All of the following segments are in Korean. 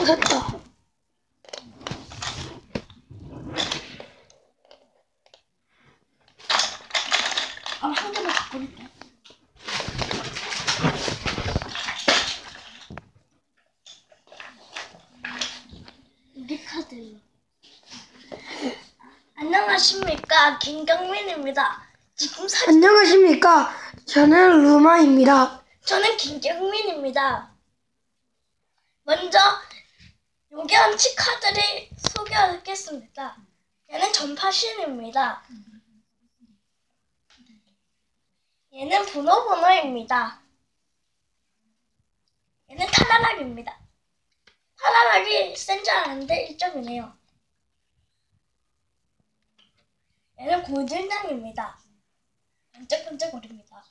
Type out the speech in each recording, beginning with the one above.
어, 됐다. 아, 한 개만. 여기 카드. 안녕하십니까. 김경민입니다. 지금 사 안녕하십니까. 저는 루마입니다. 저는 김경민입니다. 먼저 요기한치 카드를 소개하겠습니다. 얘는 전파신입니다. 얘는 번호번호입니다. 얘는 탈라락입니다. 탈라락이 센줄 알았는데 1점이네요. 얘는 골든장입니다. 반짝반짝거립니다.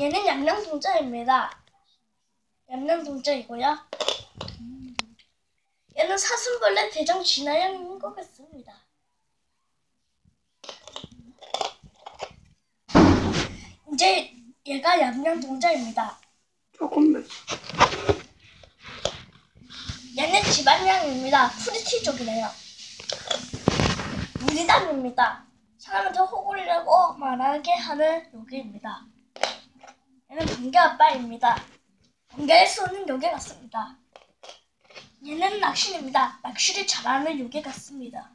얘는 양양동자입니다. 양양동자이고요. 얘는 사슴벌레 대장 진화형인 것 같습니다. 이제 얘가 양양동자입니다. 조금만. 얘는 집안양입니다. 프리티족이래요. 무리담입니다. 사람한테 호구를 내고 말하게 하는 요괴입니다. 얘는 번개 아빠입니다. 번개를 쏘는 요괴 같습니다. 얘는 낚시입니다. 낚시를 잘하는 요괴 같습니다.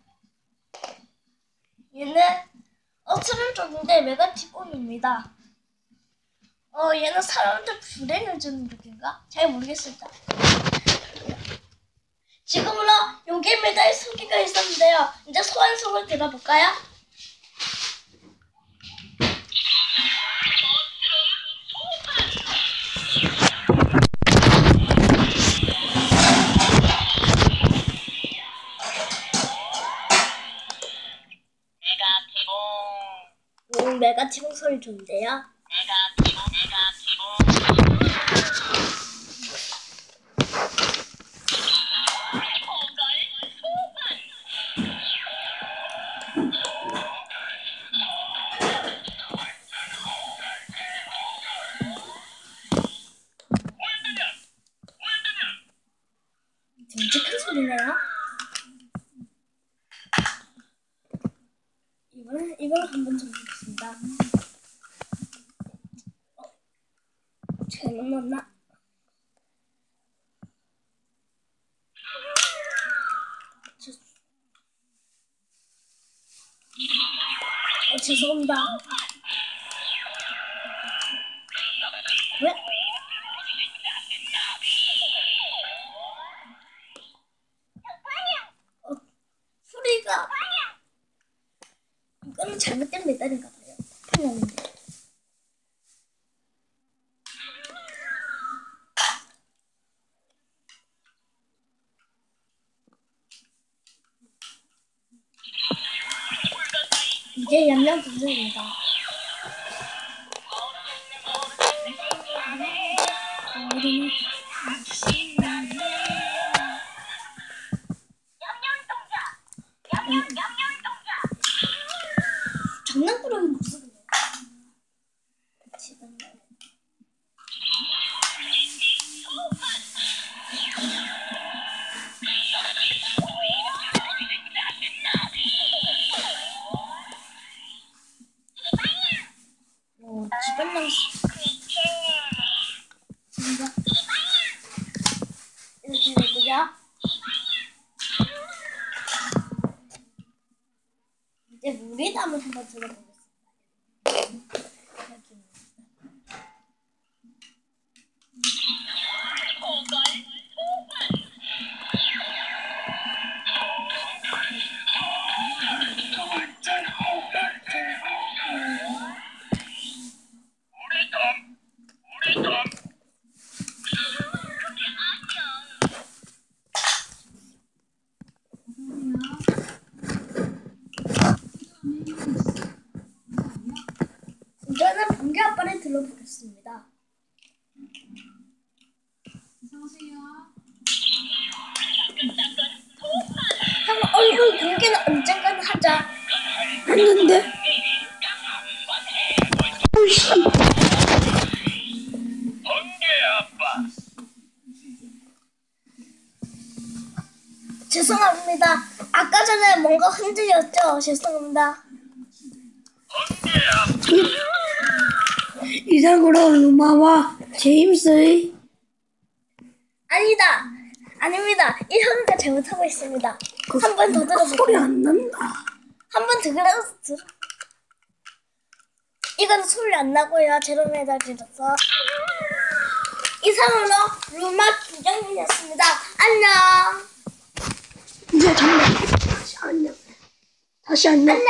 얘는 어스름 쪽인데 메가티본입니다. 어 얘는 사람한테 불행을 주는 요괴인가? 잘 모르겠습니다. 지금으로 요괴 메달 소개가 있었는데요. 이제 소환송을 들어볼까요? 오, 메가티본 소리 좋은데요. 기본 듬직한 소리네요. 이거는 이걸 한번 적 어, 잘못? 저- 어, 죄송합니다. 왜? 어, 소리가 이거는 잘못된 메달인가 봐 이게 양양 분석입니다. 우리는 이제 무리담을 한번 들어보겠 이제는 번개 아빠를 들어보겠습니다. 형 얼굴 공개는 언젠가는 하자. 했는데. 오씨. 아빠 죄송합니다. 아까 전에 뭔가 흔들렸죠? 죄송합니다. 이상으로 루마와 제임스의 아니다. 아닙니다. 이 형이가 잘못하고 있습니다. 한번더 소리 들어볼게요. 안 난다. 한 번 더 들어. 이건 소리 안 나고요. 제로메달지로서 이상으로 루마 김정민이었습니다. 안녕. 이제 잠깐 다시 안녕. 다시 안녕. 안녕.